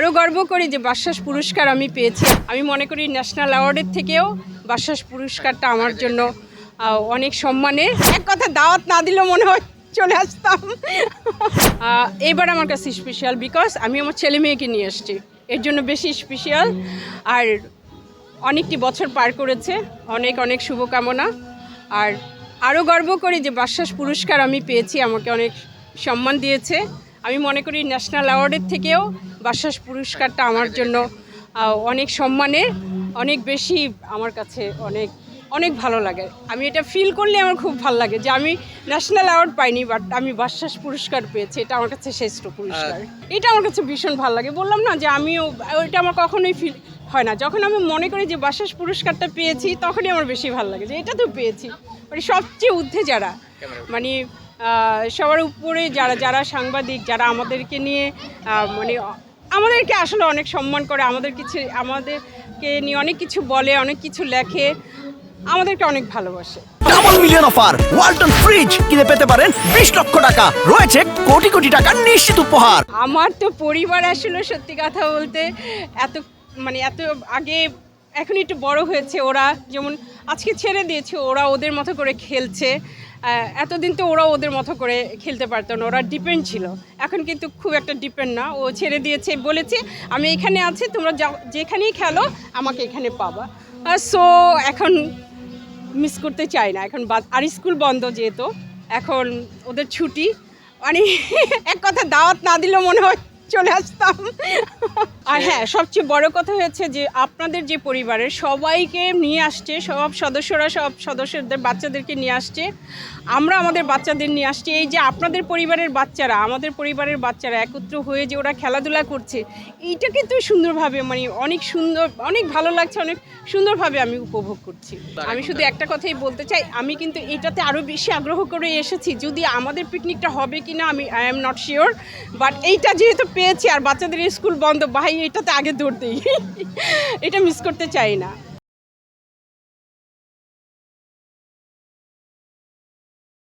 আরও গর্ব করি যে বাশ্বাস পুরস্কার আমি পেয়েছি। আমি মনে করি ন্যাশনাল অ্যাওয়ার্ডের থেকেও বাশ্বাস পুরস্কারটা আমার জন্য অনেক সম্মানের। এক কথা দাওয়াত না দিলেও মনে হয় চলে আসতাম। আহ, এইবার আমার কাছে স্পেশাল বিকজ আমি আমার ছেলে মেয়েকে নিয়ে এসেছি। এর জন্য বেশি স্পেশাল আর অনেকটি বছর পার করেছে। অনেক অনেক শুভকামনা। আর আরও গর্ব করি যে বাশ্বাস পুরস্কার আমি পেয়েছি। আমাকে অনেক সম্মান দিয়েছে। আমি মনে করি ন্যাশনাল অ্যাওয়ার্ডের থেকেও বাশ্বাস পুরস্কারটা আমার জন্য অনেক সম্মানের অনেক বেশি আমার কাছে অনেক অনেক ভালো লাগে। আমি এটা ফিল করলে আমার খুব ভালো লাগে যে আমি ন্যাশনাল অ্যাওয়ার্ড পাইনি বাট আমি বাশ্বাস পুরস্কার পেয়েছি এটা আমার কাছে শ্রেষ্ঠ পুরস্কার। এটা আমার কাছে ভীষণ ভালো লাগে। বললাম না যে আমিও ওইটা আমার কখনোই ফিল হয় না। যখন আমি মনে করি যে বাশ্বাস পুরস্কারটা পেয়েছি তখনই আমার বেশি ভালো লাগে যে এটা তো পেয়েছি। মানে সবচেয়ে ঊর্ধ্বে যারা মানে সবার উপরে যারা যারা সাংবাদিক যারা আমাদেরকে নিয়ে মানে আমাদেরকে আসলে অনেক সম্মান করে আমাদের কিছু আমাদেরকে নিয়ে অনেক কিছু বলে অনেক কিছু লেখে আমাদেরকে অনেক ভালোবাসে। Double million offer Walton fridge কিনে পেতে পারেন বিশ লক্ষ টাকা। রয়েছে কোটি কোটি টাকার নিশ্চিত উপহার। আমার তো পরিবার আসলে সত্যি কথা বলতে এত মানে এত আগে এখন একটু বড় হয়েছে ওরা। যেমন আজকে ছেড়ে দিয়েছে ওরা ওদের মতো করে খেলছে। এতদিন তো ওরা ওদের মতো করে খেলতে পারতো না, ওরা ডিপেন্ড ছিল। এখন কিন্তু খুব একটা ডিপেন্ড না, ও ছেড়ে দিয়েছে, বলেছে, আমি এখানে আছি, তোমরা যেখানেই খেলো, আমাকে এখানে পাবা। সো এখন মিস করতে চাই না। এখন আর স্কুল বন্ধ যেহেতু, এখন ওদের ছুটি। মানে এক কথা দাওয়াত না দিলেও মনে হয় চলে আসতাম। আর হ্যাঁ সবচেয়ে বড় কথা হয়েছে যে আপনাদের যে পরিবারের সবাইকে নিয়ে আসছে সব সদস্যরা সব সদস্যদের বাচ্চাদেরকে নিয়ে আসছে আমরা আমাদের বাচ্চাদের নিয়ে আসছি। এই যে আপনাদের পরিবারের বাচ্চারা আমাদের পরিবারের বাচ্চারা একত্র হয়ে যে ওরা খেলাধুলা করছে এইটা কিন্তু সুন্দরভাবে মানে অনেক সুন্দর অনেক ভালো লাগছে অনেক সুন্দরভাবে আমি উপভোগ করছি। আমি শুধু একটা কথাই বলতে চাই আমি কিন্তু এটাতে আরও বেশি আগ্রহ করে এসেছি। যদি আমাদের পিকনিকটা হবে কি না আমি I am not sure but এইটা যেহেতু পেয়েছি আর বাচ্চাদের স্কুল বন্ধ, ভাই, এটাতে আগে দৌড় দিই। এটা মিস করতে চাই না।